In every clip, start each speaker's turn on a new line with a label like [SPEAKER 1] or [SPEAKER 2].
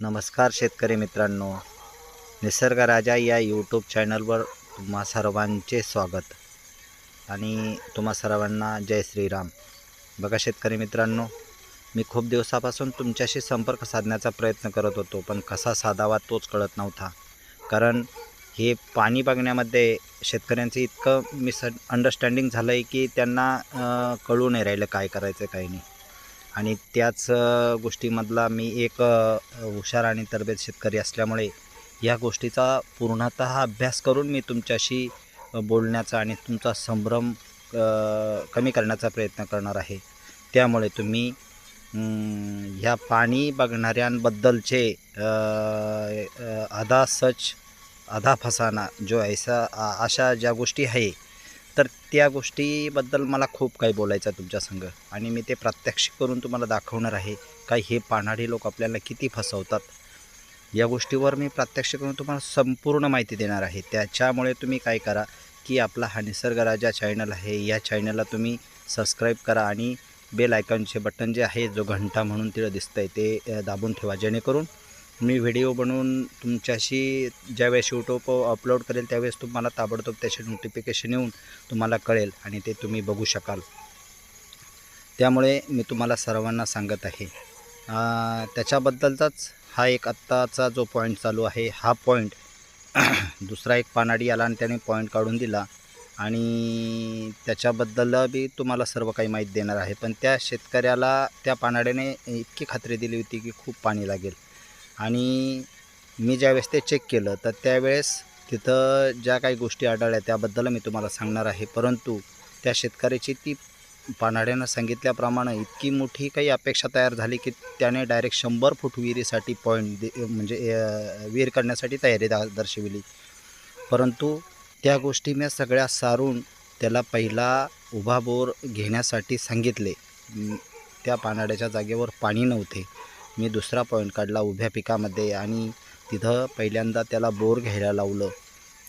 [SPEAKER 1] नमस्कार शेतकरी मित्रांनो. निसर्ग राजा या यूट्यूब चॅनलवर तुम्हा सर्वांचे स्वागत. आणि तुम्हा सर्वांना जय श्रीराम. बघा शेतकरी मित्रांनो मी खूप दिवसापासून तुमच्याशी संपर्क साधण्याचा प्रयत्न करत होतो पण कसा साधावा तोच कळत नव्हता. कारण हे पाणी बघण्यामध्ये शेतकऱ्यांचं इतकं मिस अंडरस्टँडिंग झालं आहे की त्यांना कळू नाही राहिलं काय करायचं काही नाही. आणि त्याच गोष्टीमधला मी एक हुशार आणि तरबेज शेतकरी असल्यामुळे या गोष्टीचा पूर्णतः अभ्यास करून मी तुमच्याशी बोलण्याचा आणि तुमचा संभ्रम कमी करण्याचा प्रयत्न करणार आहे. त्यामुळे तुम्ही ह्या पाणी बघणाऱ्यांबद्दलचे अधा आधा सच आधा फसाना जो ऐसा अशा ज्या गोष्टी आहे तर त्या गोष्टीबद्दल मला खूप काही बोलायचं आहे तुमच्या संग. आणि मी ते प्रात्यक्षिक करून तुम्हाला दाखवणार आहे काय हे पानाडी लोक आपल्याला किती फसवतात. या गोष्टीवर मी प्रात्यक्षिक करून तुम्हाला संपूर्ण माहिती देणार आहे. त्याच्यामुळे तुम्ही काय करा की आपला हा निसर्ग राजा चॅनल आहे. या चॅनलला तुम्ही सबस्क्राईब करा आणि बेल आयकॉनचे बटन जे आहे जो घंटा म्हणून तिथं दिसतं आहे ते दाबून ठेवा. जेणेकरून मी व्हिडिओ बनवून तुमच्याशी ज्यावेळेस यूट्यूब अपलोड करेल त्यावेळेस तुम्हाला ताबडतोब त्याचे नोटिफिकेशन येऊन तुम्हाला कळेल आणि ते तुम्ही बघू शकाल. त्यामुळे मी तुम्हाला सर्वांना सांगत आहे. त्याच्याबद्दलचाच हा एक आत्ताचा जो पॉईंट चालू आहे हा पॉईंट दुसरा एक पानाडी आला आणि त्याने पॉईंट काढून दिला आणि त्याच्याबद्दल बी तुम्हाला सर्व काही माहीत देणार आहे. पण त्या शेतकऱ्याला त्या पानाड्याने इतकी खात्री दिली होती की खूप पाणी लागेल. आणि मी ज्यावेळेस ते चेक केलं तर त्यावेळेस तिथं ज्या काही गोष्टी आढळल्या त्याबद्दल मी तुम्हाला सांगणार आहे. परंतु त्या शेतकऱ्याची ती पानाड्यानं सांगितल्याप्रमाणे इतकी मोठी काही अपेक्षा तयार झाली की त्याने डायरेक्ट शंभर फूट विहिरीसाठी पॉईंट दे म्हणजे विहीर करण्यासाठी तयारी दा दर्शविली. परंतु त्या गोष्टी मी सगळ्या सारून त्याला पहिला उभा बोर घेण्यासाठी सांगितले. त्या पानाड्याच्या जागेवर पाणी नव्हते. मी दुसरा पॉईंट काढला उभ्या पिकामध्ये आणि तिथं पहिल्यांदा त्याला बोर घ्यायला लावलं.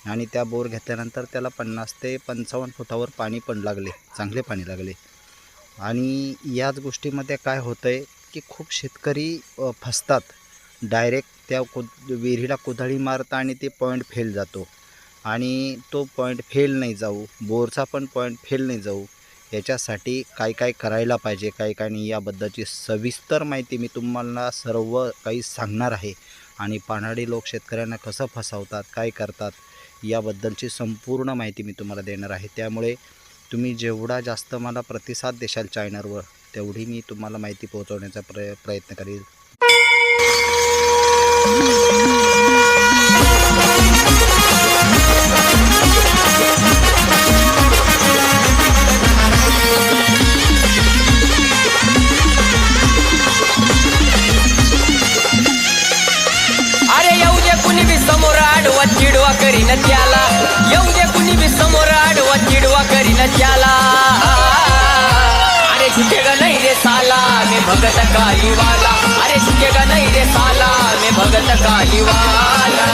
[SPEAKER 1] आणि त्या बोर घेतल्यानंतर त्याला पन्नास ते पंचावन्न फुटावर पाणी पण लागले चांगले पाणी लागले. आणि याच गोष्टीमध्ये काय होतं आहे की खूप शेतकरी फसतात. डायरेक्ट त्या कुद विहिरीला कुदळी मारता आणि ते पॉईंट फेल जातो. आणि तो पॉईंट फेल नाही जाऊ बोरचा पण पॉईंट फेल नाही जाऊ याच्यासाठी काय काय करायला पाहिजे काय काय नाही याबद्दलची सविस्तर माहिती मी तुम्हाला सर्व काही सांगणार आहे. आणि पानाडी लोक शेतकऱ्यांना कसं फसवतात काय करतात याबद्दलची संपूर्ण माहिती मी तुम्हाला देणार आहे. त्यामुळे तुम्ही जेवढा जास्त मला प्रतिसाद देशाल चॅनलवर तेवढी मी तुम्हाला माहिती पोहोचवण्याचा प्रय प्रयत्न करेल.
[SPEAKER 2] करीन त्याला. येऊ दे कुणी बी समोर आडवा चिडवा करीन त्याला. अरे झुकेगा नाही रे साला मी भगत कालीवाला अरे झुकेगा नाही रे साला मी भगत कालीवाला